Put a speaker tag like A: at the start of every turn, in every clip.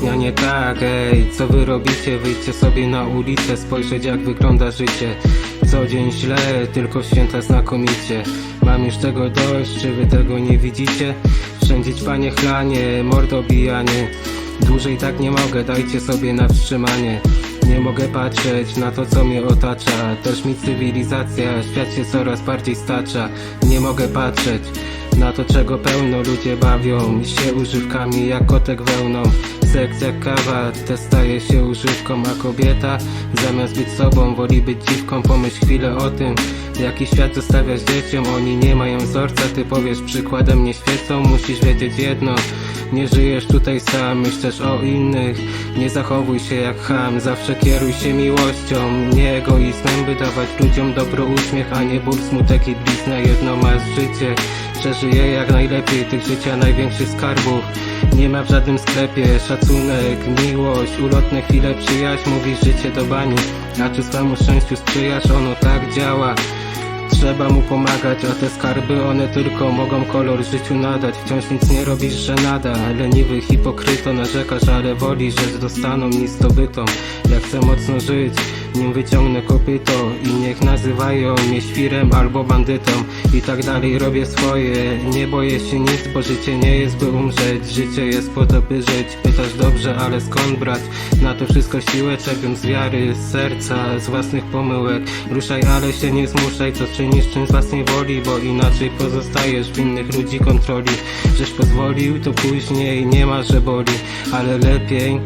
A: dnia nie tak, ej Co wy robicie? Wyjdźcie sobie na ulicę Spojrzeć jak wygląda życie. Co dzień źle, tylko święta znakomicie. Mam już tego dość, czy wy tego nie widzicie? Wszędzie panie chlanie, mordobijanie Dłużej tak nie mogę, dajcie sobie na wstrzymanie. Nie mogę patrzeć na to, co mnie otacza. Też mi cywilizacja, świat się coraz bardziej stacza. Nie mogę patrzeć na to, czego pełno ludzie bawią się używkami jak kotek wełną. Seks jak kawa, te staje się używką A kobieta, zamiast być sobą, woli być dziwką. Pomyśl chwilę o tym, jaki świat zostawiasz dzieciom. Oni nie mają wzorca, ty powiesz przykładem nie świecą. Musisz wiedzieć jedno nie żyjesz tutaj sam, myślisz o innych. Nie zachowuj się jak ham, zawsze kieruj się miłością. Nie egoizmem, by dawać ludziom dobro uśmiech A nie ból, smutek i blizna, jedno masz życie Przeżyję jak najlepiej tych życia największych skarbów. Nie ma w żadnym sklepie szacunek, miłość Ulotne chwile przyjaźń, mówisz życie do bani. A czy swemu szczęściu sprzyjasz? Ono tak działa. Trzeba mu pomagać, a te skarby one tylko mogą kolor życiu nadać. Wciąż nic nie robisz, że nada Leniwy hipokryto narzekasz, ale woli, że dostaną nic zdobytą Ja chcę mocno żyć, nim wyciągnę kopyto I niech nazywają mnie świrem albo bandytą. I tak dalej robię swoje. Nie boję się nic, bo życie nie jest by umrzeć. Życie jest po to by żyć. Pytasz dobrze, ale skąd brać Na to wszystko siłę czerpię z wiary, z serca, z własnych pomyłek. Ruszaj, ale się nie zmuszaj, co czynisz czym z własnej woli Bo inaczej pozostajesz w innych ludzi kontroli. Żeś pozwolił, to później nie ma, że boli. Ale lepiej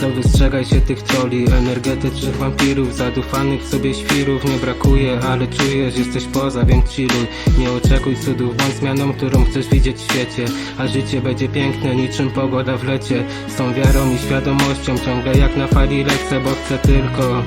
A: to wystrzegaj się tych troli Energetycznych wampirów Zadufanych w sobie świrów. Nie brakuje, ale czujesz, jesteś poza, więc chilluj. Nie oczekuj cudów, bądź zmianą, którą chcesz widzieć w świecie. A życie będzie piękne, niczym pogoda w lecie. Z tą wiarą i świadomością Ciągle jak na fali lecę, bo chcę tylko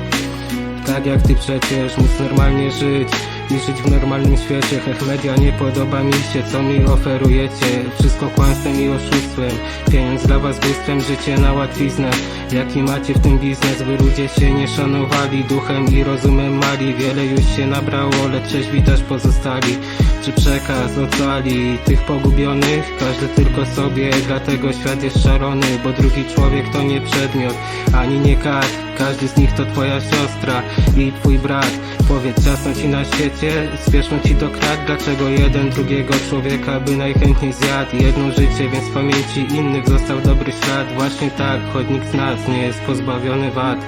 A: tak jak ty przecież, móc normalnie żyć i żyć w normalnym świecie Hech media nie podoba mi się, co mi oferujecie. Wszystko kłamstwem i oszustwem Pieniądz dla was bóstwem, życie na łatwiznę. Jaki macie w tym biznes, by ludzie się nie szanowali Duchem i rozumem mali, wiele już się nabrało Lecz trzeźwi też pozostali Czy przekaz ocali tych pogubionych? Każdy tylko sobie, dlatego świat jest szalony Bo drugi człowiek to nie przedmiot, ani nie kart każdy z nich to twoja siostra i twój brat. Powiedz ciasno ci na świecie, spieszno ci do krat. Dlaczego jeden drugiego człowieka by najchętniej zjadł? Jedno życie, więc w pamięci innych został dobry ślad Właśnie tak, choć nikt z nas nie jest pozbawiony wad